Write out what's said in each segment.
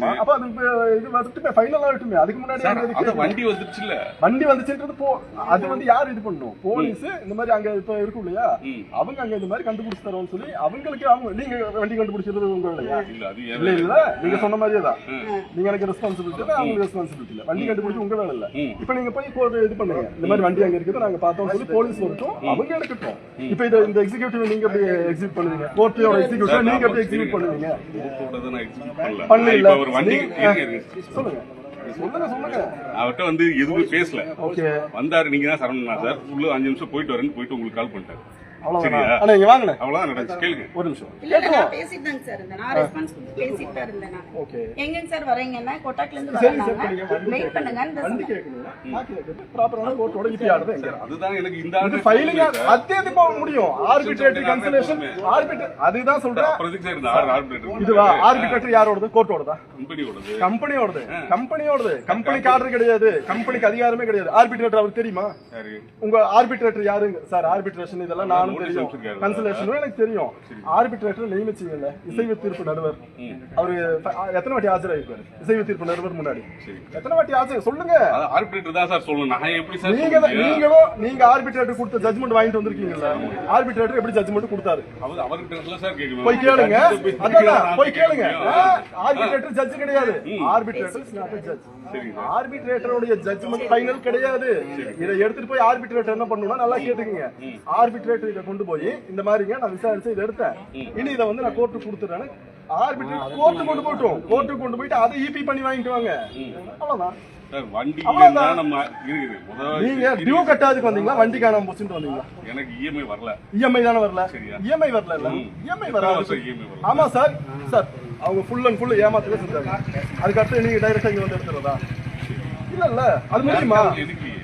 ஆமா. அப்ப அது இது வந்துட்டுமே ஃபைனல் ஆகட்டுமே. அதுக்கு முன்னாடி வண்டி வண்டி வந்துச்சுன்றது போ அது வந்து யார் இது பண்ணும்? போலீஸ் இந்த மாதிரி அங்க இப்ப இருக்கும் இல்லையா. அவங்க அங்க இந்த மாதிரி கண்டுபிடிச்சு தரோம்னு சொல்லி அவங்களுக்கு அவங்க நீங்க வண்டி கண்டுபிடிச்சது உங்க இல்லையா இல்ல அது இல்ல ஏன் இல்ல நீங்க சொன்ன மாதிரியே தான். நீங்க எனக்கு ரெஸ்பான்சிபிலிட்டி இல்ல அவங்க ரெஸ்பான்சிபிலிட்டி இல்ல. வண்டி கண்டுபிடிச்சு உங்க வேலை இல்ல. இப்ப நீங்க போய் இது பண்ணுங்க. இந்த மாதிரி வண்டி அங்க இருக்குது நாங்க பார்த்தோம் சொல்லி போலீஸ் வரட்டும் அவங்க எடுக்கட்டும். இப்ப இது இந்த எக்ஸிகியூட்டிவ் நீங்க எப்படி எக்ஸிக்யூட் பண்ணுவீங்க? கோர்ட்டோட எக்ஸிகியூட்டிவ் நீங்க எப்படி எக்ஸிக்யூட் பண்ணுவீங்க? பண்ணல. ஒரு வண்டி. சொல்லுங்க. அவர்கிட்ட வந்து எதுவுமே பேசல. வந்தாரு நீங்க தான் சரவணா சார். உள்ள அஞ்சு நிமிஷம் போயிட்டு வரேன்னு போயிட்டு உங்களுக்கு கால் பண்ணிட்டாரு. அவ்வளவுதான்? சரியா? ஆனா இங்க வாங்கல அவ்வளவுதான் நடந்துச்சு. கேளுங்க. ஒரு நிமிஷம். இல்ல இல்ல நான் பேசிட்டு தாங்க சார் இருந்தேன். நான் ரெஸ்பான்ஸ் கொடுத்து பேசிட்டு தான் இருந்தேன் நான். ஓகே. எங்கங்க சார் வரீங்கன்னா கொட்டாக்ல இருந்து சரி சார் வராங்க நீங்க வெயிட் பண்ணுங்க ப்ராப்பரான கோர்ட்டோட இபி எங்க அதுதான் எனக்கு இந்த இது ஆர்டர் ஃபைலிங் அது எது போக முடியும். ஆர்பிட்ரேட்டரி கன்சலேஷன் ஆர்பிட்ரேட் அதுதான் சொல்றேன். இந்த ஆர்பிட்ரேட்டர் இதுவா? ஆர்பிட்ரேட்டர் யாரோடது? கோர்ட்டோடதா கம்பெனியோடது. கம்பெனியோடது. கம்பெனியோடது. கம்பெனிக்கு ஆர்டர் கிடையாது. கம்பெனிக்கு அதிகாரமே கிடையாது. ஆர்பிட்ரேட்டர் அவருக்கு தெரியுமா? சரி உங்க ஆர்பிட்ரேட்டர் யாருங்க சார் ஆர்பிட்ரேஷன் இதெல்லாம் நானும் அனுப்பிச்சிருக்காரு. கன்சலேஷனும் எனக்கு தெரியும். ஆர்பிட்ரேட்டர் நியமிச்சீங்கல்ல இசைவு தீர்ப்பு நடுவர். அவரு எத்தனை வாட்டி ஆஜராயிருப்பாரு? இசைவு தீர்ப்பு நடுவர் முன்னாடி. எத்தனை வாட்டி ஆஜர்? சொல்லுங்க. ஆர்பிட்ரேட்டர் தான் சார் சொல்லணும். நான் எப்படி சார் நீங்க? நீங்களும் நீங்க ஆர்பிட்ரேட்டர் கொடுத்த ஜட்மெண்ட் வாங்கிட்டு வந்திருக்கீங்கல்ல? ஆர்பிட்ரேட்டர் எப்படி ஜட்மெண்ட் கொடுத்தாரு? அவர் அவர்கிட்ட எல்லாம் சார் கேட்கணும் போய் கேளுங்க. போய் அதான் நான் போய் கேளுங்க. ஆர்பிட்ரேட்டர் ஜட்ஜ் கிடையாது. ஆர்பிட்ரேட்டர் ஜட்ஜ் ஆர்பிட்ரேட்டருடைய ஜட்ஜ்மெண்ட் ஃபைனல் கிடையாது. இதை எடுத்துட்டு போய் ஆர்பிட்ரேட்டர் என்ன பண்ணணும்னா நல்லா கேட்டுக்கங்க. ஆர்பிட்ரேட்டர் இதை கொண்டு போய் இந்த மாதிரிங்க நான் விசாரிச்சு இதை எடுத்தேன். இனி இதை வந்து நான் கோர்ட்டு கொடுத்துறேன்னு ஆர்பிட்ரேட்டர் கோர்ட்டு கொண்டு போட்டோம் கோர்ட்டு கொண்டு போயிட்டு அதை இபி பண்ணி வாங்கிட்டு வாங்க. அவ்வளவுதான். வண்டி நம்ம இருக்குது? நீங்க டியூ கட்டாதுக்கு வந்தீங்களா? வண்டி காணாம போச்சுட்டு வந்தீங்களா? எனக்கு இஎம்ஐ வரல. இஎம்ஐ தானே வரல. இஎம்ஐ வரல இல்ல? இஎம்ஐ வரல? ஆமா சார். சார் அவங்க ஃபுல் அண்ட் ஃபுல் ஏமாத்தல செஞ்சாங்க. அதுக்கு அடுத்து நீங்க டைரக்டா இங்க வந்து எடுத்துறதா இல்ல இல்ல. அது முடியுமா?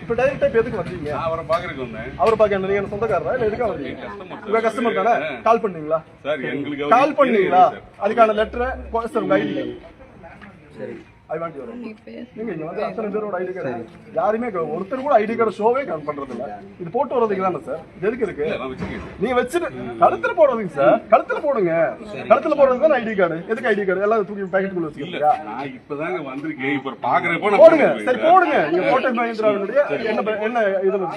இப்ப டைரக்டா இப்ப எதுக்கு வந்தீங்க? நான் அவரை பாக்குறதுக்கு வந்தேன். அவர் பாக்க நீங்க என்ன சொந்தக்காரரா? இல்ல எதுக்கா வந்தீங்க? உங்க கஸ்டமர் தானே? கால் பண்ணீங்களா? சார் எங்களுக்கு கால் பண்ணீங்களா? சார். அதுக்கான லெட்டரை சார் உங்க ஐடி ஐ வாண்ட் யூர் நீங்க இங்க வந்து அத்தனை பேரோட ஐடி கார்டு யாருமே ஒருத்தர் கூட ஐடி கார்டு ஷோவே பண்றது இல்ல இது போட்டு வர்றதுக்கு தானே சார்? இது எதுக்கு இருக்கு? நீங்க வச்சுட்டு கழுத்துல போடுறதுங்க சார். கழுத்துல போடுங்க. கழுத்துல போடுறது தான் ஐடி கார்டு எதுக்கு ஐடி கார்டு எல்லாம் தூக்கி பாக்கெட்டுக்குள்ள இல்ல வச்சுக்கீங்க நான் இப்பதாங்க வந்திருக்கேன். இப்ப பாக்குறப்ப நான் போடுங்க. சரி. போடுங்க. நீங்க மஹிந்திராவினுடைய என்ன என்ன இதுல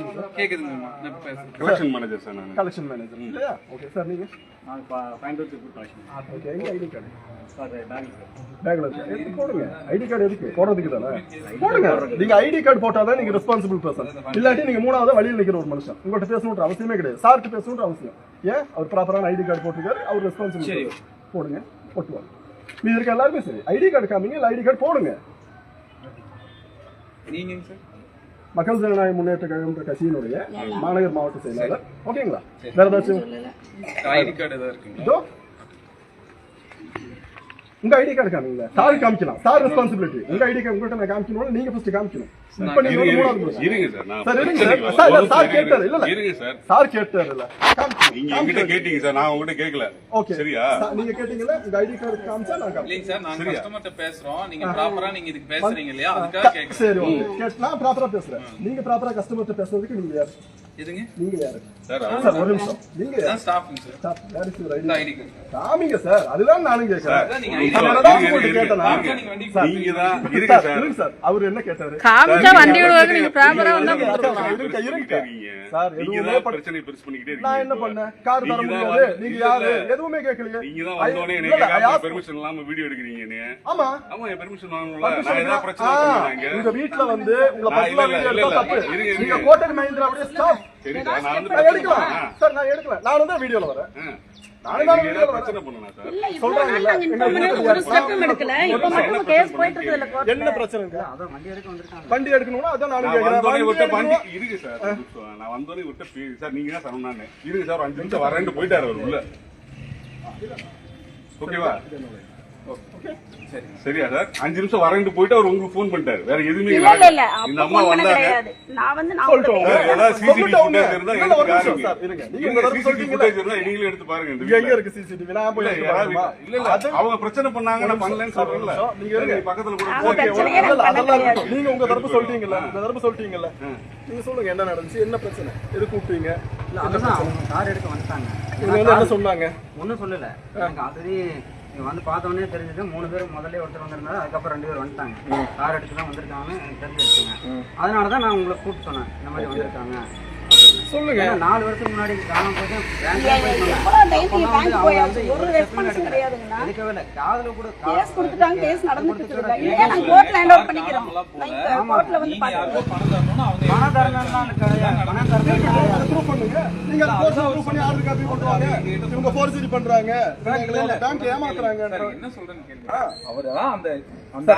கலெக்ஷன் மேனேஜர் சார் நான். கலெக்ஷன் மேனேஜர் இல்லையா? ஓகே சார் நீங்க? நான் இப்போ ஃபைண்ட் திருப்பூர் கலெக்ஷன் ஓகே எங்க ID card sir bank sir பேக்ல இருக்கு எடுத்து போடுங்க? ஐடி கார்டு எதுக்கு? போடுறதுக்கு தானே? போடுங்க. நீங்க ஐடி கார்டு போட்டாதான் நீங்க ரெஸ்பான்சிபிள் பர்சன் இல்லாட்டி நீங்க மூணாவது வழியில் நிக்கிற ஒரு மனுஷன். உங்கள்கிட்ட பேசணுன்ற அவசியமே கிடையாது. சார்கிட்ட பேசணுன்ற அவசியம். ஏன்? அவர் ப்ராப்பரான ஐடி கார்டு போட்டிருக்காரு. அவர் ரெஸ்பான்சிபிள் போடுங்க. போட்டுவாங்க மீதி இருக்க எல்லாருமே சரி. ஐடி கார்டு காமிங்க இல்லை ஐடி கார்டு போடுங்க. சார்? மக்கள் ஜனநாயக முன்னேற்ற கழகம்ன்ற கட்சியினுடைய மாநகர் மாவட்ட செயலாளர். ஓகேங்களா? வேற ஏதாச்சும் ஐடி கார்டு ஏதாவது இருக்குங்க இதோ உங்க ஐடி கார்டு காமிங்களா சார் காமிக்கலாம். சார் ரெஸ்பான்சிபிலிட்டி உங்க ஐடி கார்டு உங்கள்கிட்ட நான் காமிக்கணும் நீங்க ஃபர்ஸ்ட் காமிக்கணும். இப்ப நீங்க ஒரு மூணாவது இருங்க, சார் நான் சார் இருங்க சார். சார் கேட்டாரு. இல்ல இருங்க. இல்ல. இருங்க சார் சார் கேட்டாரு இல்ல. நீங்க என்கிட்ட கேட்டீங்க சார் நான் உங்ககிட்ட கேட்கல ஓகே சரியா? நீங்க கேட்டீங்கல்ல உங்க ஐடி கார்டு காமிச்சா நான் இல்லைங்க சார் நாங்க கஸ்டமர்கிட்ட பேசுறோம். நீங்க ப்ராப்பரா நீங்க இதுக்கு பேசுறீங்க இல்லையா? அதுக்காக கேக்குறேன். சரி ஓகே. நான் ப்ராப்பரா பேசுறேன். நீங்க ப்ராப்பரா கஸ்டமர்கிட்ட பேசுறதுக்கு நீங்க யாரு? எதுங்க? நீங்க யாரு? சார் சார் ஒரு நிமிஷம். நீங்க யாரு? தான் ஸ்டாஃப்ங்க சார் சார் யாரு சார் ஐடி கார்டு காமிங்க சார் அதுதான் நானும் கேட்கறேன் அதான் நீங்க அவர் என்ன கேட்டாரு? காமிச்சா வண்டி விடுவாங்க நீங்க ப்ராப்பரா வந்தா இருக்கீங்க. சார், நீங்க எதுவுமே பிரச்சனையை பெருசு பண்ணிக்கிட்டே இருக்கீங்க நான் என்ன. பண்ணேன்? கார் தர நீங்க முடியாது வந்து- யாரு. எதுவுமே கேட்கலையே. நீங்க தான் பெர்மிஷன் இல்லாம வீடியோ எடுக்கிறீங்க நீ ஆமா. ஆமா என் பெர்மிஷன் permission நான் இருக்கா? பிரச்சனை உங்க வீட்ல வந்து உங்க பர்சனல் வீடியோ எடுத்தா தப்பு. நீங்க மஹிந்திராவுடைய ஸ்டாஃப் சரி. நான் வந்து நான் பிரச்சனை. சார் தான் வீடியோல வரேன். பிரச்சனை என்ன பிரச்சனைங்க வண்டி எடுக்கணும்னா அதான். இருக்கு சார். நான் வந்தோடனே விட்ட சார் நீங்க தான் சொன்னானே இருங்க சார் அஞ்சு நிமிஷம் வரேன்ட்டு போயிட்டாரு அவர் உள்ள. ஓகேவா? சரியா சார்? அஞ்சு நிமிஷம் வரேன்ட்டு போயிட்டு அவர் உங்களுக்கு ஃபோன் பண்ணிட்டாரு. வேற எதுவுமே இல்ல இல்ல. இல்ல இந்த அப்ப அம்மா phone பண்ண வந்தாங்க நான் வந்து ஏதாவது இருந்தா எடுத்து. சார், இருங்க. நீங்க இந்த சொல்றீங்கல்ல. footage இருந்தா நீங்களே எடுத்து பாருங்க இந்த எங்க. இருக்கு சிசிடிவி நான் போய் இல்ல? இல்ல, அவங்க பிரச்சனை பண்ணாங்க நான் பண்ணலன்னு சொல்றேன்ல. நீங்க இருங்க. பக்கத்துல கூட அதெல்லாம். நீங்க உங்க தரப்பு சொல்லிட்டீங்கல்ல உங்க தரப்பு சொல்லிட்டீங்கல்ல நீங்க சொல்லுங்க என்ன நடந்துச்சு என்ன பிரச்சனை? எது கூப்பிட்டீங்க? இல்ல அதுதான் அவங்க கார் எடுக்க வந்துட்டாங்க. என்ன சொன்னாங்க? ஒன்றும் சொல்லல. எனக்கு ஆல்ரெடி இங்க வந்து பார்த்த உடனே தெரிஞ்சது மூணு பேர் முதல்ல ஒருத்தர் வந்திருந்தாரு அதுக்கப்புறம் ரெண்டு பேர் வந்துட்டாங்க. கார் எடுத்து தான் வந்திருக்காங்கன்னு எனக்கு தெரிஞ்சிருச்சுங்க அதனால தான் நான் உங்களை கூப்பிட்டு சொன்னேன் இந்த மாதிரி வந்திருக்காங்க. சொல்லுங்க. நாலு வருஷத்துக்கு முன்னாடி காணாம வந்து ஒரு ரெஸ்பான்ஸ் step கிடையாதுங்கண்ணா. எடுக்கவே இல்லை காதுல கூட கேஸ் கொடுத்துட்டாங்க கேஸ் நடந்துட்டு இருக்குல்ல இல்லையா நாங்க கோர்ட்ல ஹேண்ட் ஓவர் பண்ணிக்கிறோம் கோர்ட்ல வந்து நீங்க பாத்துக்கிறோம் யாருக்கோ பணம் தரணும்னு அவங்க பணம் தரணும்லாம் கிடையாது பணம் தரணும் ப்ரூவ் பண்ணுங்க. நீங்க கோர்ட்ல ப்ரூவ் பண்ணி ஆர்டர் காப்பி கொண்டு வாங்க? இவங்க ஃபோர்ஜரி பண்றாங்க. பேங்க் ஏமாத்துறாங்க என்ன சொல்றேன்னு கேளுங்க. அவர்தான் அந்த அந்த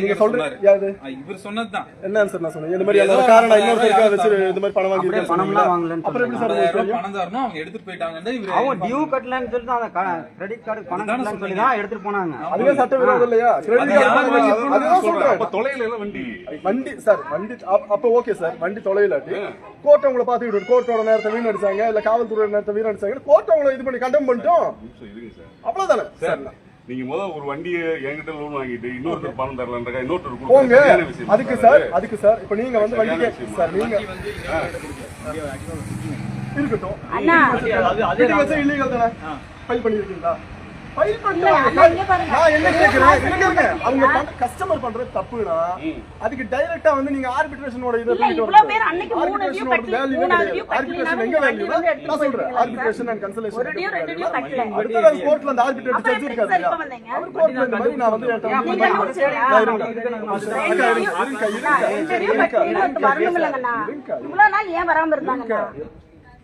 இங்க இவர் சொன்னதுதான். என்ன ஆன்சர் நான் சொன்னேன்? இந்த மாதிரி காரணம் இன்னொருத்தருக்கா வச்சு இந்த மாதிரி பணம் வாங்கி பணம்லாம் வாங்கலன்னு ரூபாய் பணம் தரணும் அவங்க எடுத்துட்டு போயிட்டாங்கன்னு இவரு அவன் டியூ கட்டலன்னு சொல்லிட்டு அந்த கிரெடிட் கார்டு பணம் கட்டலன்னு சொல்லி சொல்றீங்க. தான் எடுத்துட்டு போனாங்க. அதுவே சட்ட விரோதம் இல்லையா? கிரெடிட் கார்டு யாரு பணம் அதுதான் சொல்றேன் அப்ப தொலைல எல்லாம் வண்டி. வண்டி சார் வண்டி அப்- அப்ப ஓகே சார். வண்டி தொலைலாட்டி கோர்ட் உங்களை பாத்துக்கிட்டு கோர்ட்டோட நேரத்தை வீணடிச்சாங்க இல்ல காவல்துறை நேரத்தை வீணடிச்சாங்க கோர்ட் உங்களை இது பண்ணி கண்டம் பண்ணிட்டோம். அவ்வளவுதானே? சார் நீங்க முதல் ஒரு வண்டியை என்கிட்ட லோன் வாங்கிட்டு இன்னொருத்தர் பணம் தரலன்றக்கா இன்னொருத்தர் அதுக்கு சார் அதுக்கு சார். இப்ப நீங்க வந்து வண்டிக்கு. சார் நீங்க இருக்கட்டும் அண்ணா இல்லீகல் தானே ஃபைல் பண்ணிருக்கீங்களா ஃபைல் பாருங்க. நான் என்ன கேக்குறேன். அவங்க கஸ்டமர் பண்றது தப்புனா அதுக்கு டைரக்டா வந்து நீங்க ஆர்பிட்ரேஷனோட இத இல்ல, இவ்வளவு பேர் அன்னைக்கு மூணு due கட்டல, மூணாவது due ஆர்பிட்ரேஷன் கட்டலைனாலும் எங்க வேல்யூ நான் சொல்றேன். ஆர்பிட்ரேஷன் அண்ட் கன்சலேஷன் ஒரு due, ரெண்டு due கட்டல. அடுத்த கோர்ட்ல அந்த அப்புறம் ஜட்ஜ் இருக்காரு? அவர் கோர்ட்ல இந்த மாதிரி நான் வந்து வந்து நீங்க முடிச்சீங்களா? நான் இருங்க. இருங்க, இருங்க. இவ்வளவு நாள் ஏன் வராம இருந்தாங்கண்ணா?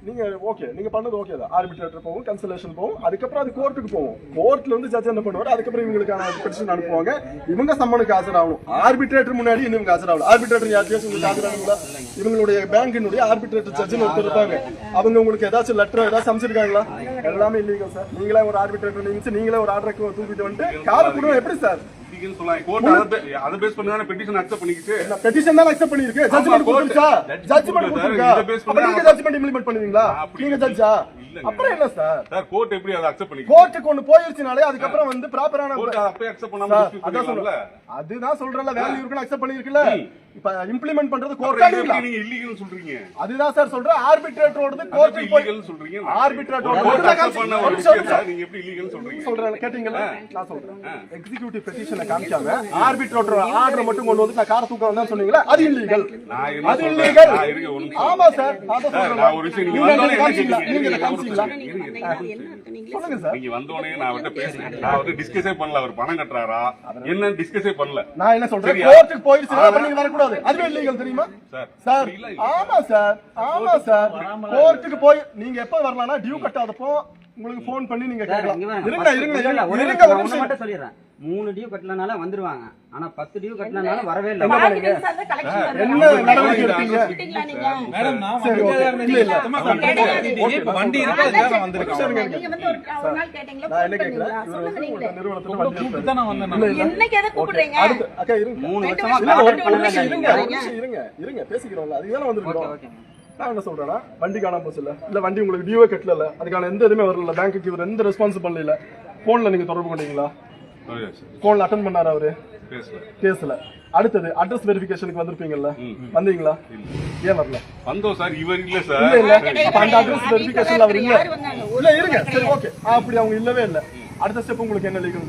நீங்கள் ஓகே நீங்கள் பண்ணது ஓகே தான். ஆர்பிட்ரேட்டர் போகும் கன்சலேஷன் போகும் அதுக்கப்புறம் அது கோர்ட்டுக்கு போகும். கோர்ட்டில் வந்து ஜட்ஜ் என்ன பண்ணுவார்? அதுக்கப்புறம் இவங்களுக்கான பெட்டிஷன் அனுப்புவாங்க. இவங்க சம்மனுக்கு ஆஜராகணும். ஆர்பிட்ரேட்டர் முன்னாடி இன்னும் இவங்க ஆஜராகணும். ஆர்பிட்ரேட்டர் யார்கிட்டயும் உங்களுக்கு ஆஜராகுங்களா இவங்களுடைய பேங்கினுடைய ஆர்பிட்ரேட்டர் ஜட்ஜ்னு ஒருத்தர் இருப்பாங்க. அவங்க உங்களுக்கு ஏதாச்சும் லெட்டர் ஏதாச்சும் அமைச்சிருக்காங்களா எல்லாமே இல்லீகல் சார் நீங்களே ஒரு ஆர்பிட்ரேட்டர் நியமிச்சு நீங்களே ஒரு ஆர்டரை தூக்கிட்டு வந்துட்டு கால் கொடுவோம் எப்படி சார் இல்லைன்னு சொல்லாங்க கோர்ட் அதை பே- அதை பேஸ் பண்ணி தானே பெட்டிஷன் அக்செப்ட் பண்ணிக்கிச்சு. பெட்டிஷன் தான் அக்செப்ட் பண்ணிருக்கு ஜட்ஜ்மெண்ட் court- கொடுத்துருச்சா? judgment ஜட்ஜ்மெண்ட் கொடுத்தா, கொடுத்துருக்கா இதை base அப்ப பண்ணி நீங்க அவங்க- ஜட்ஜ்மெண்ட் இம்ப்ளிமெண்ட் பண்ணுவீங்களா அப்படி நீங்க ஜட்ஜா இல்லைங்க. அப்புறம் என்ன சார் சார் கோர்ட் எப்படி அதை அக்செப்ட் பண்ணிக்கிச்சு? கோர்ட்டுக்கு ஒண்ணு போயிருச்சுனாலே அதுக்கப்புறம் வந்து ப்ராப்பரான கோர்ட் அப்பயே அக்செப்ட் பண்ணாம அதான் அதுதான் சொல்றேன்ல வேல்யூ இருக்குன்னு அக்செப்ட் பண்ணிருக்குல்ல இப்ப இம்ப்ளிமெண்ட் பண்றது எப்படி நீங்க இல்லீகல்னு சொல்றீங்க? அதுதான் சார் சொல்றேன். ஆர்பிட்ரேட்டரோடது இல்லீகல்னு சொல்றீங்க. ஆர்பிட்ரேட்டரோட கோர்ட் பண்ண நீங்க எப்படி இல்லீகல்னு சொல்றீங்க? சொல்றேன் கேட்டீங்களா? நான் சொல்றேன். எக்ஸிகியூட்டிவ் பெட்டிஷனை காமிக்காம ஆர்பிட்ரேட்டர் ஆர்டர் மட்டும் கொண்டு வந்து நான் கார தூக்கம் வந்தா சொன்னீங்களா அது இல்லீகல் நான் என்ன அது? இல்லீகல் நான். ஆமா சார் சொல்றேன். நான் ஒரு விஷயம் நீங்க என்ன என்ன காமிச்சீங்களா? நீங்க என்ன காமிச்சீங்களா. சொல்லுங்க சார். நீங்க வந்தோடனே நான் அவர்கிட்ட பேசினேன் நான் அவர்கிட்ட டிஸ்கஸே பண்ணல. அவர் பணம் கட்டுறாரா? என்னன்னு டிஸ்கஸே பண்ணல. நான் என்ன சொல்றேன்? கோர்ட்டுக்கு போயிருச்சு அப்புறம் நீங்க வரக்கூடாது. அதுவே இல்லீகல் தெரியுமா? சார். ஆமா சார் ஆமா சார். கோர்ட்டுக்கு போய் நீங்க எப்ப வரலாம்னா டியூ கட்டாதப்போ உங்களுக்கு ஃபோன் பண்ணி நீங்க கேட்கலாம். இருங்க இருங்க இல்ல, இல்ல, இருங்க ஒரு நிமிஷம் மட்டும் சொல்லிடுறேன். மூணு டியூ கட்டலனால வந்துருவாங்க. ஆனா பத்து டியூ கட்டலனால வரவே இல்லை. என்ன. நடவடிக்கை எடுத்தீங்க? மேடம் நான் சரி. இல்ல, இல்ல. இப்ப வண்டி இருக்கு வந்திருக்கோம். பண்ணுங்க. நீங்க வந்து ஒரு நாள் கேட்டீங்களா, நான் சொல்லுங்க நிறுவனத்துல வண்டி. தான் நான். வந்தேன் இல்ல, இல்ல. என்னைக்கு எதை ஓகே, கூப்பிடுறீங்க? அடுத்து அக்கா இருங்க. மூணு வருஷமா இல்ல, இருங்க. இருங்க. இருங்க பேசிக்கிறோம்ல. அதுக்கு தானே வந்திருக்கிறோம். ஓகே. நான் என்ன சொல்றேன்னா வண்டி காணாம போச்சு இல்ல இல்ல வண்டி உங்களுக்கு டியூவே கட்டல அதுக்கான எந்த இதுவுமே வரல பேங்க்குக்கு இவர் எந்த ரெஸ்பான்ஸ் பண்ணல போன்ல நீங்க தொடர்பு கொண்டீங்களா? சரியா சார். போன்ல அட்டன் பண்ணாரா அவரு? பேசல. அடுத்தது அட்ரஸ் வெரிஃபிகேஷனுக்கு வந்திருப்பீங்கல்ல? வந்தீங்களா? ஏன் வரல? வந்தோம் சார் இவர் இல்ல இல்ல சார் இல்ல அப்ப அந்த அட்ரஸ் வெரிஃபிகேஷன்ல அவர் இல்ல? இல்ல இருங்க. சரி ஓகே அப்படி அவங்க இல்லவே இல்ல. அடுத்த ஸ்டெப் உங்களுக்கு என்ன லீகல்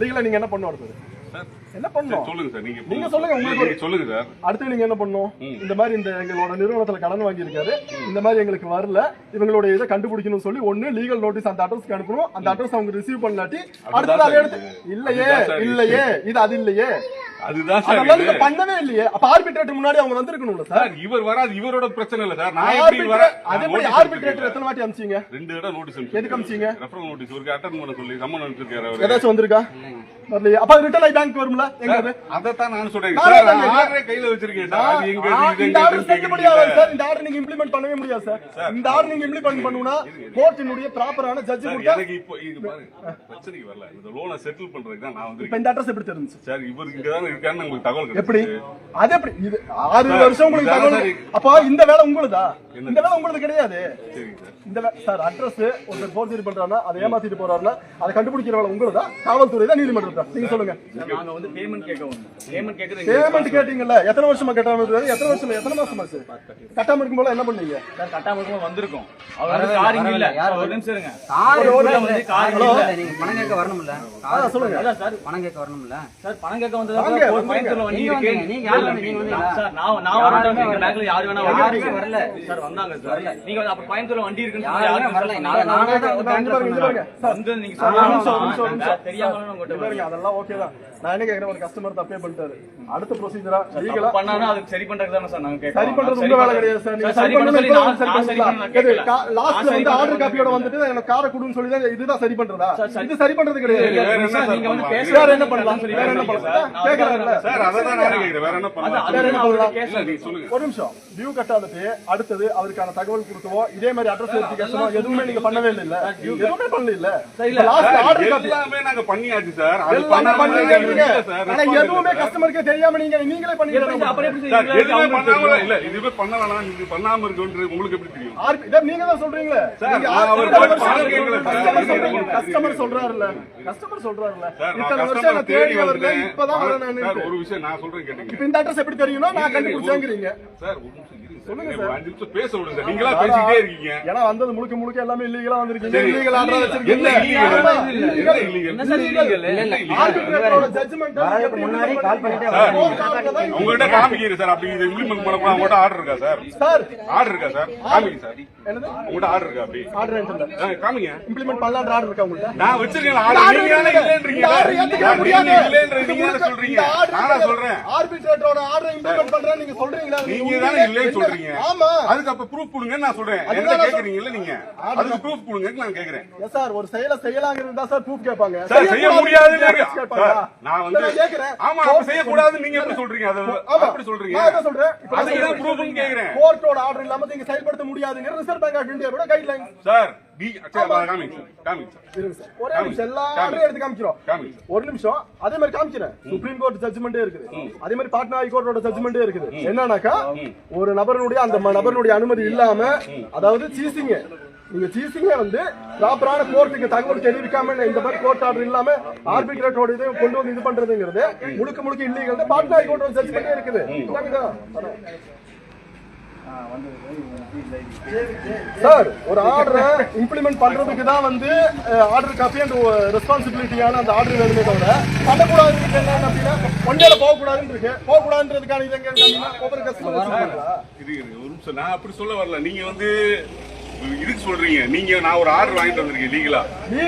லீகலா நீங்க என்ன பண்ணணும் அடுத்தது? சார், என்ன பண்ணணும்? சொல்லுங்க சார் நீங்க நீங்க சொல்லுங்க, உங்களுக்கு சொல்லுங்க சார். அடுத்து நீங்க என்ன பண்ணணும்? இந்த மாதிரி இந்த எங்களோட நிறுவனத்துல கடன் வாங்கி இருக்காரு இந்த மாதிரி எங்களுக்கு வரல. இவங்களுடைய இதை கண்டுபிடிக்கணும்னு சொல்லி ஒண்ணு லீகல் நோட்டீஸ் அந்த அட்ரஸ்க்கு அனுப்பணும். அந்த அட்ரஸ் அவங்க ரிசீவ் பண்ணாட்டி அடுத்தது அதை எடுத்து இல்லையே இல்லையே இது அது இல்லையே. அதுதான் சார் அதெல்லாம் இது. நீங்க பண்ணவே இல்லையே. அப்ப ஆர்பிட்ரேட்டர் முன்னாடி அவங்க வந்திருக்கணும்ல சார்? இவர் வராது இவரோட பிரச்சனை இல்ல சார். நான் எப்படி வர ஆர்பிட்ரேட்டர் அதே மாதிரி ஆர்பிட்ரேட்டர் எத்தனை வாட்டி அமிச்சீங்க? ரெண்டு நோட்டீஸ் எதுக்கு அமிச்சீங்க? ரெஃபரல் நோட்டீஸ் ஒரு அட்டன் பண்ண சொல்லி சம்மன் அனுப்பிச்சிருக்காரு அவரு. ஏதாச்சும் வந்திருக்கா? வரலையே. அப்ப ரிட்டர்ன் ஆகி பேங்க் வரும்ல? எங்க அது? அதைத்தான் நான் சொல்றேன். நான் சார் அதான் நான் கேக்குறேன். ஆர்டரே கையில வச்சிருக்கேன் சார். அது எங்க ஆ, இது இந்த ஆர்டர் செய்ய இருக்குன்னு முடியாது கேக்குறீங்க. சார். இந்த ஆர்டர் நீங்க இம்ப்ளிமெண்ட் பண்ணவே முடியாது சார். இந்த ஆர்டர் நீங்க பண்ணுனா கோர்ட்டினுடைய ப்ராப்பரான ஜட்ஜ் சார் கொடுத்தா எனக்கு இப்போ இது பாருங்க பிரச்சனைக்கு வரல. இந்த லோனை செட்டில் பண்றதுக்கு தான் நான் இப்ப வந்திருக்கேன். இந்த அட்ரஸ் எப்படி தெரிஞ்சு சார் இவர் இங்க தான் இருக்கான்னு உங்களுக்கு தகவல். எப்படி? அது எப்படி? இது ஆறு சார், வருஷம் உங்களுக்கு தகவல் சார் அப்போ இந்த வேலை உங்களுதா? இந்த வேலை உங்களுக்கு கிடையாது. சரிங்க சார். இந்த சார் அட்ரஸ் ஒருத்தர் போர்ஜரி பண்றாருன்னா அதை ஏமாத்திட்டு போறாருன்னா அதை கண்டுபிடிக்கிற வேலை உங்களுதா? காவல்துறை தான் நீதிமன்றம் நீங்க சொல்லுங்க. நாங்க வந்து பேமெண்ட் கேட்க வந்தோம் பேமெண்ட் கேட்கறது பேமெண்ட் கேட்டீங்கல்ல? எத்தனை வருஷமா கட்டாம இருக்காரு எத்தனை வருஷம் எத்தனை மாசம் ஆச்சு கட்டாம இருக்கும் போல என்ன பண்ணீங்க? சார் கட்டாம இருக்கும்போது வந்திருக்கோம். அவர் கார் இங்க இல்ல. யார் ஒரு நிமிஷம் இருங்க. கார் வந்து கார் இல்ல நீங்க பணம் கேட்க வரணும்ல. சொல்லுங்க. சார் பணம் கேட்க வரணும்ல. சார் பணம் கேட்க வந்ததா பயத்துல வண்டி நீங்க இருக்கு வந்தீங்க. நீங்க யார் வந்தீங்க? நீங்க வந்தீங்களா? சார் நான் நான் வரேன் எங்க பேங்க்ல யாரு வேணா யாருமே வரல வரல. சார் வந்தாங்க சார் நீங்க வந்து அப்ப பயத்துல வண்டி இருக்குன்னு யாருமே யாருமே வரல. வரல நானே- நானே தான் வந்து இங்க பாருங்க, இங்க பாருங்க. சார், வந்து நீங்க ஒரு நிமிஷம், ஒரு நிமிஷம், ஒரு சொல்லலாம் நிமிஷம். தெரியாம இங்க உங்ககிட்ட பாருங்க, அதெல்லாம் ஓகே தான் நான் என்ன கேக்குறேன் ஒரு கஸ்டமர் தப்பே பண்ணிட்டாரு அடுத்த ப்ரொசீஜரா லீகலா பண்ணாலும் அதுக்கு சரி பண்றது தானே சார் நாங்க சரி பண்றது உங்க வேலை கிடையாது சார் நீங்க பண்ண நான் பண்ணலாம் சரி வந்து ஆர்டர் காப்பியோட. வந்துட்டு எனக்கு காரை கொடுன்னு சொல்லி தான் இதுதான் சரி பண்றதா. இது சரி பண்றது கிடையாது என்ன சார் நீங்க வந்து பண்ணலாம்? என்ன பண்ணலாம் வேற என்ன பண்ணலாம் கேக்குறாங்கல்ல சார் அதை தான் நான் கேட்கிறேன் வேற என்ன பண்ணலாம்? வேற என்ன பண்ணலாம் இல்ல நீங்க சொல்லுங்க. ஒரு நிமிஷம். டியூ கட்டாதது அடுத்தது அவருக்கான தகவல் கொடுக்கவோ இதே மாதிரி அட்ரஸ் வெரிஃபிகேஷனோ எதுவுமே நீங்க பண்ணவே இல்ல எதுவுமே பண்ணல இல்ல லாஸ்ட் சார், ஆர்டர் காப்பி எல்லாமே நாங்க பண்ணியாச்சு சார். அது எல்லாமே பண்ணாம பண்ணீங்க இல்ல சார். ஆனா எதுவுமே கஸ்டமருக்கு தெரியாம நீங்க நீங்களே பண்ணிட்டு அப்புறம் எப்படி சார் சார் எதுவுமே பண்ணாம இல்ல. இதுவே பண்ண வேணாம் நீங்க பண்ணாம இருக்குன்றது உங்களுக்கு எப்படி தெரியும்? ஆர்பி இதை நீங்க தான் சொல்றீங்களே. சார், அவர். கஸ்டமர் சொல்றீங்க. எனக்கு கஸ்டமர் சொல்றாருல்ல. கஸ்டமர் சொல்றாருல்ல. இத்தனை வருஷம் தேடி வரல இப்பதான் வரேன் ஒரு விஷயம் நான் சொல்றேன் கேட்டீங்க இப்ப இந்த அட்ரஸ் எப்படி தெரியும்னா நான் கண்டுபிடிச்சேங்கிறீங்க சார் ஒரு நிமிஷம் பேச விடுங்க நீங்களா பேசிட்டே இருக்கீங்க. ஏன்னா வந்தது முழுக்க முழுக்க எல்லாமே இல்லீகலா வந்திருக்கீங்க. இல்லீகல் உங்ககிட்ட காமிக்கிறேன் சார். அப்படி இதை இம்ப்ளிமெண்ட் பண்ண கூட உங்ககிட்ட ஆர்டர் இருக்கா சார்? சார். ஆர்டர் இருக்கா சார்? காமிங்க சார். என்னது? உங்ககிட்ட ஆர்டர் இருக்கா அப்படி? ஆர்டர் காமிங்க. இம்ப்ளிமெண்ட் பண்ணலான்ற ஆர்டர் இருக்கா உங்கள்ட்ட நான் வச்சிருக்கேன் ஆர்டர் ஆர்டர் நீங்க தானே இல்லைங்க. இல்லன்றீங்க முடியாது. சொல்றீங்க. நானா. சொல்றேன். ஆர்பிட்ரேட்டரோட ஆர்டர் இம்ப்ளிமெண்ட் பண்றேன் நீங்க சொல்றீங்களா? நீங்க தானே இல்லைன்னு சொல்றீங்க. ஆமா. அதுக்கு அப்ப ப்ரூஃப் கொடுங்கன்னு நான் சொல்றேன். நான் கேக்குறீங்கல்ல நீங்க? அதுக்கு ப்ரூஃப் கொடுங்கன்னு நான் கேக்குறேன். எஸ் சார் ஒரு செயலை செய்யலாங்கிறது தான் சார் ப்ரூஃப் கேட்பாங்க. சார் செய்ய. சார், நான் வந்து கேக்குறேன். ஆமா அப்ப செய்ய கூடாதுன்னு நீங்க எப்படி சொல்றீங்க. அது. அப்படி சொல்றீங்க? நான் என்ன சொல்றேன்? அதுக்கு ப்ரூஃப்னு கேக்குறேன். கோர்ட்டோட ஆர்டர் இல்லாம நீங்க செயல்படுத்த முடியாதுங்க ரிசர்வ் பேங்க் ஆஃப் இந்தியாவோட கைட்லைன் சார் டி சரி காமிங்க சார் காமிங்க ஒரே. நிமிஷம் எடுத்து காமிக்கிறோம் காமிங்க ஒரு நிமிஷம் அதே மாதிரி காமிக்கிறேன் சுப்ரீம் கோர்ட் ஜட்ஜ்மெண்டே இருக்குது. அதே மாதிரி பாட்னா ஹைகோர்ட்டோட ஜட்ஜ்மெண்டே இருக்குது. என்னன்னாக்கா ஒரு நபருடைய அந்த நபருடைய அனுமதி இல்லாம அதாவது சீசிங்க நீங்க சீசிங்க வந்து ப்ராப்பரான கோர்ட்டுக்கு தகவல் தெரிவிக்காம இந்த மாதிரி கோர்ட் ஆர்டர் இல்லாம ஆர்பிட்ரேட்டோட இதை கொண்டு வந்து இது பண்றதுங்கிறது முழுக்க முழுக்க இல்லீகல் பாட்னா ஹைகோர்ட்டோட ஜட்ஜ்மெண்டே இருக்குது. சார் ஒரு ஆர்டரை இம்ப்ளிமெண்ட் பண்றதுக்கு தான் வந்து ஆர்டர் காப்பி அண்ட் ரெஸ்பான்சிபிலிட்டியான அந்த ஆர்டர் வேணுமே தவிர பண்ணக்கூடாதுன்னு என்ன அப்படின்னா ஒன்றையில போகக்கூடாதுன்னு இருக்கு போகக்கூடாதுன்றதுக்கான இது எங்க ஒவ்வொரு கஸ்டமர் இது ஒரு நிமிஷம் நான் அப்படி சொல்ல வரல. நீங்க வந்து இதுக்கு சொல்றீங்க. நீங்க நான் ஒரு ஆர்டர் வாங்கிட்டு வந்திருக்கேன் லீகலா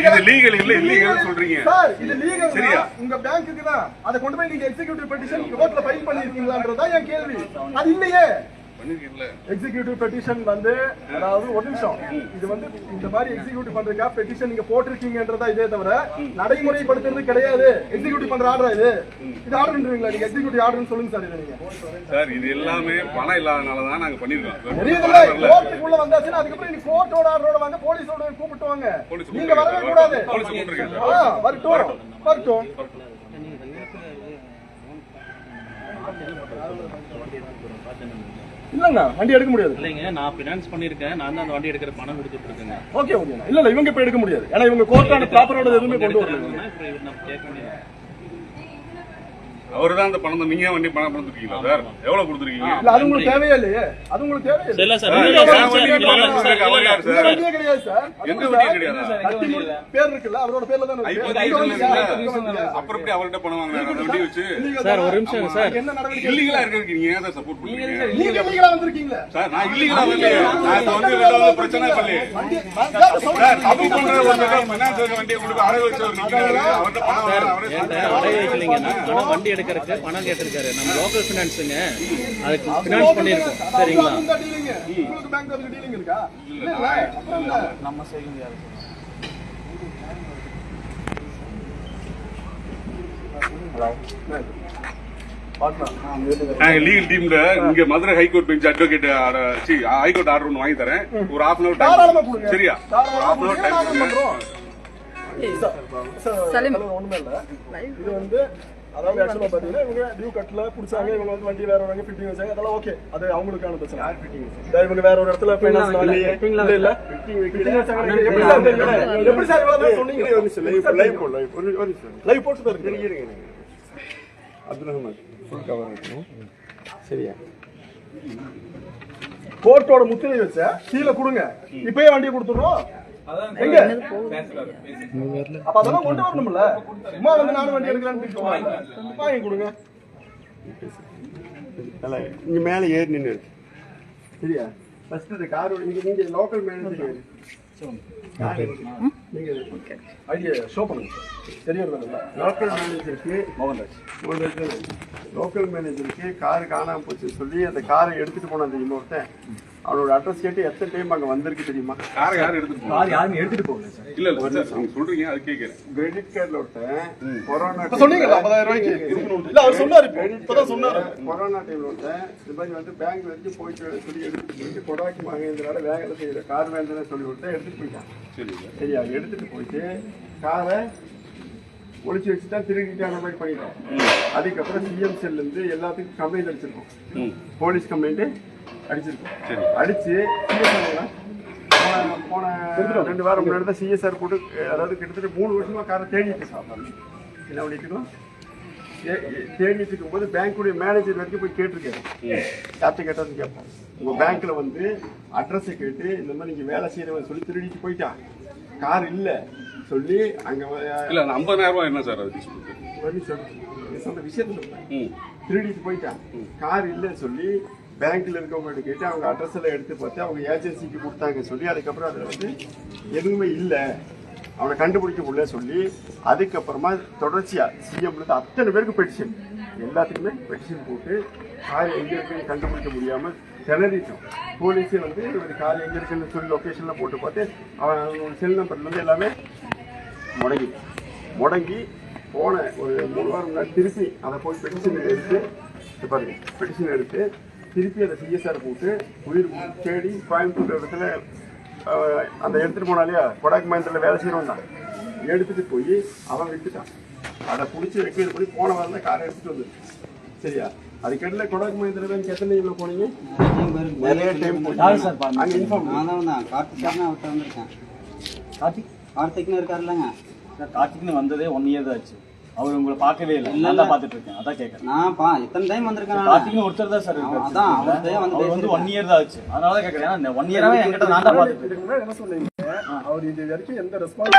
இது லீகல் இல்ல இல்லீகல் சொல்றீங்க. சார் இது லீகல் சரியா? உங்க பேங்க்குக்கு தான். அதை கொண்டு போய் நீங்க எக்ஸிகியூட்டிவ் பெட்டிஷன் கோர்ட்ல ஃபைல் பண்ணிருக்கீங்களான்றதா என் கேள்வி. அது இல்லையே. எக்ஸிகியூட்டிவ் பெட்டிஷன் வந்து அதாவது ஒரு நிமிஷம். இது வந்து இந்த மாதிரி எக்ஸிகியூட்டிவ் பண்றதுக்கா பெட்டிஷன் நீங்க போட்டிருக்கீங்கன்றதா இதே தவிர நடைமுறைப்படுத்துறது கிடையாது. எக்ஸிகியூட்டிவ் பண்ற ஆர்டர் இது. இது ஆர்டர்ன்றீங்களா நீங்க எக்ஸிகியூட்டிவ் ஆர்டர்னு சொல்லுங்க சார் இதை நீங்க. சார் இது எல்லாமே பணம் இல்லாதனால தான் நாங்க பண்ணிருக்கோம். தெரியுதுல்ல கோர்ட்டுக்குள்ள வந்தாச்சுன்னா அதுக்கப்புறம் நீ கோர்ட்டோட ஆர்டரோட வாங்க போலீஸோட கூப்பிட்டு வாங்க நீங்க வரவே கூடாது. வரட்டும். வரட்டும். இல்லங்க வண்டி எடுக்க முடியாது. இல்லைங்க நான் பினான்ஸ் பண்ணிருக்கேன் நான் தான் அந்த வண்டி எடுக்கிற பணம் கொடுத்துட்டு இருக்கேங்க ஓகே ஓகே இல்ல இல்ல இவங்க இப்ப எடுக்க முடியாது. ஏன்னா இவங்க கோர்ட்டான ப்ராப்பரோட எதுவுமே கொண்டு வரல இவங்க. இப்ப இவர் நம்ம கேட்க முடியாது அவரு தான் அந்த பணம் நீங்க வண்டி பணம் கொடுத்துருக்கீங்களா சார்? எவ்வளவு கொடுத்துருக்கீங்க? இல்ல அது உங்களுக்கு தேவையே இல்லையே அது உங்களுக்கு தேவையே இல்லை சார் அவர் யார் சார். வண்டியே கிடையாது. சார் உங்களுக்கு பேர் இருக்குல்ல அவரோட பேர்ல தான்? அப்புறம் எப்படி அவர்கிட்ட பணம் அந்த வண்டி வச்சு? சார் தானா? ஒரு நிமிஷம் ஆமா. சார். என்ன நடவடிக்கை? இல்லீகலா இருக்கிறதுக்கு நீங்க ஏன் சப்போர்ட் பண்றீங்க? நீங்க இல்லீகலா வந்திருக்கீங்களா. சார் நான் இல்லீகலா நான் இப்ப வந்து ஏதாவது பிரச்சனை சார், தப்பு பண்ற வண்டியை அடகு அவர்கிட்ட பணம் அவரே வண்டி எடுக்கிறதுக்கு பணம் கேட்டிருக்காரு நம்ம லோக்கல் பினான்ஸுங்க அதுக்கு அது பினான்ஸ் local பண்ணிருக்கோம் தான். சரிங்களா. நாங்க லீகல் டீம்ல இங்க Madurai high court bench advocate high court order ஒன்று வாங்கி தரேன் ஒரு ஹாஃப் அன் அவர் கொடுங்க. சரியா ஒரு ஹாஃப் அன். அவர் டைம் சலீம். ஒண்ணுமே இல்ல. இது வந்து அதாவது ஆக்சுவலா பாத்தீங்கன்னா இவங்க டியூ கட்டல புடிச்சாங்க இவங்க வந்து வண்டி வேற ஒரு ஃபிட்டிங் வச்சாங்க அதெல்லாம் ஓகே அது அவங்களுக்கான பிரச்சனை. இதா இவங்க வேற ஒரு இடத்துல ஃபைனான்ஸ் fitting இல்ல இல்ல. ஃபிட்டிங் வச்சாங்க. எப்படி சார் தெரியல எப்படி சார் இவ்வளவு தூரம் சொன்னீங்க லைவ் போடு லைவ் லைவ் போட்டு தான் இருக்கு சரியா? கோர்ட்டோட முத்திரை வச்ச கீழே கொடுங்க. இப்பயே வண்டியை கொடுத்துறோம் எங்க? அப்ப அதெல்லாம் கொண்டு வரணும்ல? சும்மா வந்து நானும் வண்டி எடுக்கலான்னு இருக்கோம். வாங்கி. கொடுங்க. நல்லா இங்க மேல ஏறி நின்று சரியா? ஃபர்ஸ்ட் இந்த கார் இங்க நீங்க லோக்கல் மேனேஜர் நீங்க ஐடியா ஷோ பண்ணுங்க. தெரியறதில்ல லோக்கல் மேனேஜருக்கு மோகன்ராஜ். லோக்கல் மேனேஜருக்கு கார் காணாம போச்சுன்னு சொல்லி அந்த காரை எடுத்துட்டு போன அந்த இன்னொருத்தன் அவனோட அட்ரஸ் கேட்டு எத்தனை டைம் அங்க வந்திருக்கு தெரியுமா? காரை யாரும் எடுத்துட்டு கார் யாருமே எடுத்துட்டு போகல சார். இல்ல இல்ல சார் நீங்க சொல்றீங்க அது கேட்கிறேன் கிரெடிட் கார்டில் ஒருத்தன் கொரோனா இப்ப சொன்னீங்கல்ல ஐம்பதாயிரம் ரூபாய்க்கு இருக்கணும். இல்ல அவர் சொன்னாரு இப்போ. இப்பதான் சொன்னாரு. கொரோனா டைம்ல ஒருத்தன் இந்த மாதிரி வந்து பேங்க் வரைக்கும் போயிட்டு சொல்லி எடுத்துட்டு போயிட்டு கொடாக்கி மகேந்திரால வேலை செய்யற கார் வேந்தனை சொல்லி ஒருத்தன் எடுத்துட்டு போயிட்டான். சரிங்க சரியா எடுத்துட்டு போயிட்டு காரை ஒளிச்சு வச்சுட்டா திருடிட்டான மாதிரி பண்ணிட்டோம். அதுக்கப்புறம் சிஎம் செல்ல இருந்து எல்லாத்துக்கும் கம்ப்ளைண்ட் அடிச்சிருக்கோம். ம். போலீஸ் கம்ப்ளைண்ட் அடிச்சிருக்கோம் அடிச்சு சிஎஸ்ஆர் போன ரெண்டு வாரம் முன்னாடி தான் சிஎஸ்ஆர் போட்டு அதாவது கிட்டத்தட்ட மூணு வருஷமா காரை தேடிட்டு சாப்பிட்றாங்க என்ன பண்ணிட்டு இருக்கோம்? ஏ- ஏ- தேடிட்டு இருக்கும்போது பேங்க்குடைய மேனேஜர் வரைக்கும் போய் கேட்டிருக்காரு. யார்கிட்ட கேட்டாலும் கேட்போம். உங்க பேங்க்ல வந்து அட்ரஸை கேட்டு இந்த மாதிரி வேலை செய்யறவன் சொல்லி திருடிட்டு போயிட்டான். கார் இல்ல. சொல்லி அங்க இல்ல 50000 ரூபாய் என்ன சார் அது. நீ சொன்ன விஷயத்தை திருடிட்டு போயிட்டான். கார் இல்லைன்னு சொல்லி பேங்க்ல இருக்கவங்கள்ட்ட கேட்டு அவங்க அட்ரஸ் எல்லாம் எடுத்து பார்த்து அவங்க ஏஜென்சிக்கு கொடுத்தாங்க சொல்லி அதுக்கப்புறம் அதில் வந்து எதுவுமே இல்லை. அவனை கண்டுபிடிக்க முடியல சொல்லி அதுக்கப்புறமா தொடர்ச்சியா சிஎம்ல அத்தனை பேருக்கு பெட்டிஷன் எல்லாத்துக்குமே பெட்டிஷன் போட்டு கார் எங்கே இருக்குன்னு கண்டுபிடிக்க முடியாமல் திணறிட்டோம். போலீஸே வந்து ஒரு கார் எங்கே இருக்குன்னு சொல்லி லொக்கேஷனில் போட்டு பார்த்து அவன் செல் நம்பர்லேருந்து எல்லாமே முடங்கி முடங்கி போன ஒரு மூணு வாரம் முன்னாடி திருப்பி அதை போய் பெட்டிஷன் எடுத்து பாருங்க பெட்டிஷன் எடுத்து திருப்பி அதை சிஎஸ்ஆர் போட்டு உயிர் தேடி கோயம்புத்தூர் இடத்துல அந்த எடுத்துட்டு போனா இல்லையா கொடாக் மகேந்திரில் வேலை செய்யறவன் தான். எடுத்துட்டு போய் அவன் விட்டுட்டான். அதை பிடிச்சி ரெக்வயர் பண்ணி போன வாரம் தான் காரை எடுத்துட்டு வந்து சரியா? அதுக்கடையில் கொடாக் மகேந்திர பேங்க் எத்தனை இவ்வளோ போனீங்க? நிறைய டைம் அங்கே இன்ஃபார்ம் நான் தான். வந்தேன் கார்த்திக் தான் அவர்கிட்ட வந்திருக்கேன். கார்த்திக்? கார்த்திக்னு இருக்காருல்லங்க. கார்த்திக்னு வந்ததே ஒன் இயர் தான் ஆச்சு. அவர் உங்களை பார்க்கவே இல்லை. நான் தான் பார்த்துட்டு இருக்கேன். அதான் கேட்கறேன். நான் பா எத்தனை டைம் வந்திருக்கேன் நான். கார்த்திக்னு ஒருத்தர் தான் சார் இருக்காரு. அதான், அவர்தான் வந்து அவர் வந்து ஒன் இயர் தான் ஆச்சு. அதனால தான் கேட்கறேன். ஒன் இயராவே என்கிட்ட நான் தான் பார்த்துட்டு இருக்கேன். என்ன சொன்னீங்க? அவர் இது வரைக்கும் எந்த ரெஸ்பான்ஸ்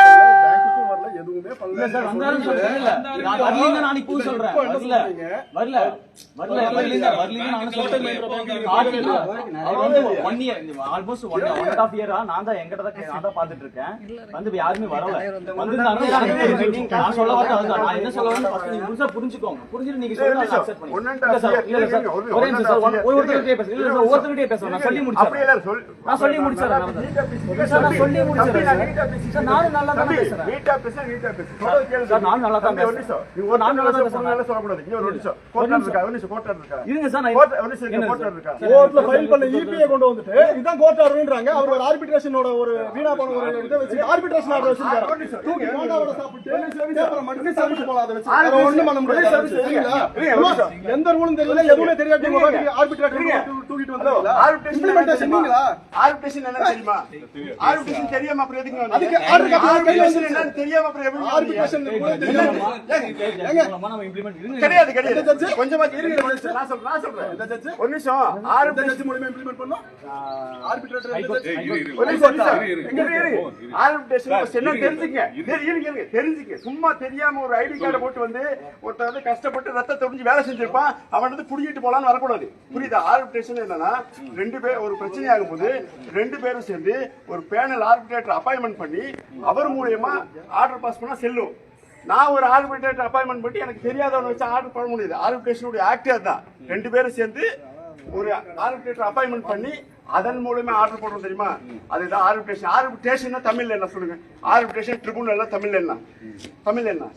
எதுவுமே பண்ணல. இல்ல சார் வந்தாலும் சொல்றேன். இல்ல நான் வரலீங்க நான் இப்போ சொல்றேன். வரல? வரல. வரல நான் சொல்றேன். கார்த்திக் அவர் வந்து one year almost one one and half இயரா நான் தான் கே- நான் தான் பார்த்துட்டு இருக்கேன். வந்து யாருமே வரல. தெரியும். நான் சொல்ல வரது அதுதான். நான் என்ன சொல்ல வரேன்னு first நீங்க முழுசா புரிஞ்சுக்கோங்க. புரிஞ்சுட்டு நீங்க சொல்லுங்க அதை accept ஒன் பண்ணிக்கோங்க. அண்ட் இல்ல சார் இல்ல சார் ஒரே நிமிஷம் சார். ஒரு- ஒருத்தர்கிட்டயே பேசுறேன் இல்ல சார் ஒருத்தர்கிட்டயே பேசுறேன் நான் சொல்லி அப்படியே சொல் நான் சொல்லி நான் சொல்லி முடிச்சிடுறேன். சார். சார் நானும் நல்லா தான் பேசுறேன். நீட்டா பேசு, நீட்டா பேசு. சொல்றது கேளு. சார், நானும் நல்லா தான் தம்பி, ஒரு பேசுறேன். நிமிஷம். நீ ஒரு நானும் நல்லா தான் நிமிஷம், பேசுறேன். நல்லா சொல்லக்கூடாது. இங்க ஒரு நிமிஷம். கோர்ட்ல இருக்கா? ஒரு நிமிஷம், கோர்ட்ல இருக்கா? இருங்க சார் நான் கோர்ட்- ஒரு நிமிஷம் இருங்க, என்ன கோர்ட்ல சார்? இருக்கா? கோர்ட்ல ஃபைல் பண்ண இபிஐ கொண்டு வந்துட்டு இதான் கோர்ட் ஆர்டர்ன்றாங்க அவர் ஒரு ஆர்பிட்ரேஷனோட ஒரு வீணா போன ஒரு இதை வச்சு ஆர்பிட்ரேஷன் ஆர்டர் வச்சிருக்காரு தூக்கி போண்டாவோட சாப்பிட்டு பேப்பரை மட்டும் சாப்பிட்டு போலாம் அதை வச்சு வேற ஒண்ணும் பண்ண முடியாது சரிங்களா? அம்மா, எந்த ரூலும் தெரியல எதுவுமே தெரியாது ஆர்பிட்ரேட்டர் தூக்கிட்டு நீங்களா என்ன தெரியுமா? அப்புறம் எதுக்கு? அதுக்கு கையில. என்னன்னு தெரியாம கிடையாது கிடையாது. கொஞ்சமா. நான் சொல்றேன் நான் சொல்றேன். ஒரு நிமிஷம். ஜட்ஜ் மூலமா இம்ப்ளிமெண்ட் பண்ணோம். தெரிஞ்சுக்க. சும்மா தெரியாம ஒரு ஐடி கார்டை போட்டு வந்து ஒருத்தன் வந்து கஷ்டப்பட்டு ரத்தத்தை உறிஞ்சி வேலை செஞ்சிருப்பான். அவன் வந்து புடிங்கிட்டு போலான்னு வரக்கூடாது. புரியுதா? ஆர்பிட்ரேஷன் என்னன்னா ரெண்டு பேர் ஒரு பிரச்சனை ஆகும்போது ரெண்டு பேரும் சேர்ந்து ஒரு பேனல் ஆர்பிட்ரேட்டர் அப்பாயின்மெண்ட் பண்ணி அவர் மூலியமா ஆர்டர் பாஸ் பண்ணா செல்லும். நான் ஒரு ஆர்பிட்ரேட்டர் அப்பாயின்மெண்ட் பண்ணி எனக்கு தெரியாதவனை வச்சு ஆர்டர் பண்ண முடியாது. ஆர்பிட்ரேஷனுடைய ஆக்டே அதுதான். ரெண்டு பேரும் சேர்ந்து ஒரு ஆர்பிட்ரேட்டர் அப்பாயின்மெண்ட் பண்ணி அதன் மூலமா ஆர்டர் போடுறோம் தெரியுமா? அதுதான் ஆர்பிட்ரேஷன் ஆர்பிட்ரேஷன் தமிழ்ல என்ன சொல்லுங்க. ஆர்பிட்ரேஷன் ட்ரிபுனல் தமிழ்ல என்ன தமிழ்ல என்ன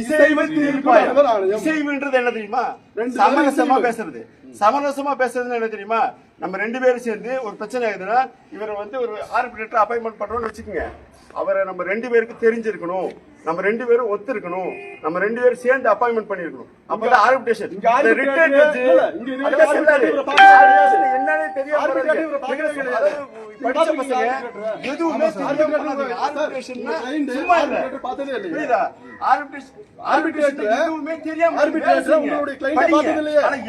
இசைவு. இசைவுன்றது என்ன தெரியுமா? சமரசமா பேசுறது. சமரசமா பேசுறதுன்னு என்ன தெரியுமா? நம்ம ரெண்டு பேரும் சேர்ந்து ஒரு பிரச்சனை ஆகுதுன்னா இவரை வந்து ஒரு ஆர்பிட்ரேட்டர் அப்பாயின்மெண்ட் பண்றோம்னு வச்சுக்கோங்க. அவரை நம்ம ரெண்டு பேருக்கு தெரிஞ்சிருக்கணும். நம்ம ரெண்டு பேரும் ஒத்துருக்கணும். நம்ம ரெண்டு பேரும் சேர்ந்து அப்பாயின்மெண்ட் பண்ணிருக்கணும். அப்பதான் கிடையாது. என்னன்னே தெரியாம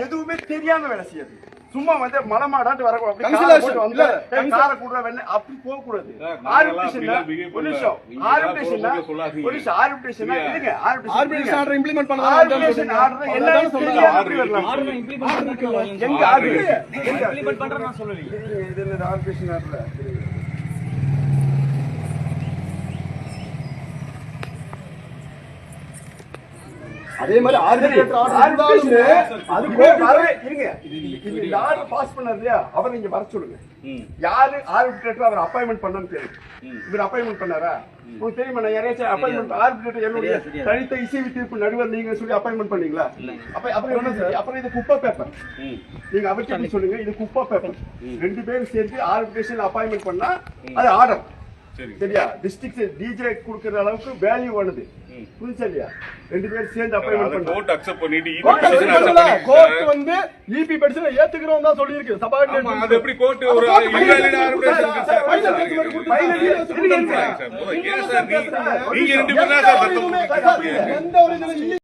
எதுவுமே தெரியாம வேலை செய்யாது. சும்மா வந்து மலமாடாட்டு வர அப்படி காரை கூட அப்படி போக கூடாது. சார், நாங்கெல்லாம் ஆர்பிட்ரேஷன்னா அப்படிலாம் behave ஒரு பண்ணல. நிமிஷம் நீங்க ஆர்பிட்ரேஷன்னா ஏதாவது சொல்லாதீங்க. ஒரு நிமிஷம் ஆர்பிட்ரேஷன்னா சரியா? இருங்க Arbitration ஆர்பிட்ரேஷன் order implement பண்ணதான் ஆர்பிட்ரேஷன் ஆர்டர் என்னன்னு தெரியாம எப்படி வரலாம் ஆர்டர் இம்ப்ளிமெண்ட் பண்றதுக்கு எங்க ஆர்பிட்ரேஷன் எங்க இம்ப்ளிமெண்ட் பண்றேன் நான் சொல்லலையே இது என்ன ஆர்பிட்ரேஷன் ஆர்டர் அதே மாதிரி ஆர்பிட்ரேட்டர் ஆர்டர் இருந்தாலுமே அது வரவே இருங்க. இது யாரு பாஸ் பண்ணாரு இல்லையா? அவர் நீங்க வர சொல்லுங்க. யாரு ஆர்பிட்ரேட்டர் அவர் அப்பாயின்மெண்ட் பண்ணனு தெரியும் இவர் அப்பாயின்மெண்ட் பண்ணாரா? உங்களுக்கு தெரியுமா நான் யாரையாச்சும் அப்பாயின்மெண்ட் ஆர்பிட்ரேட்டர் என்னுடைய தனித்த இசைவு தீர்ப்பு நடுவர் நீங்க சொல்லி அப்பாயின்மெண்ட் பண்ணீங்களா? அப்ப அப்புறம் என்ன சார்? அப்புறம் இது குப்பை பேப்பர் நீங்க அவர்கிட்ட சொல்லுங்க இது குப்பை பேப்பர் ரெண்டு பேரும் சேர்த்து ஆர்பிட்ரேஷன் அப்பாயின்மெண்ட் பண்ணா அது ஆர்டர் சரியா? டிஸ்ட்ரிக்ட் டிஜே கொடுக்கற அளவுக்கு வேல்யூ ஆனது புரிஞ்சா இல்லையா ரெண்டு பேரும் சேர்ந்து அப்பாயின்மெண்ட் பண்ணா கோர்ட் அக்செப்ட் பண்ணிட்டு கோர்ட் சார். வந்து இபி பெட்டிஷன் ஏத்துக்கிறோம் தான் சொல்லியிருக்கு. ஆமா, சபார்டினேட் அது எப்படி கோர்ட் ஒரு arbitration இருக்கு சார்? ஃபைனல் நீங்க- ரெண்டு பேரும் தான் சார்? எந்த ஒரு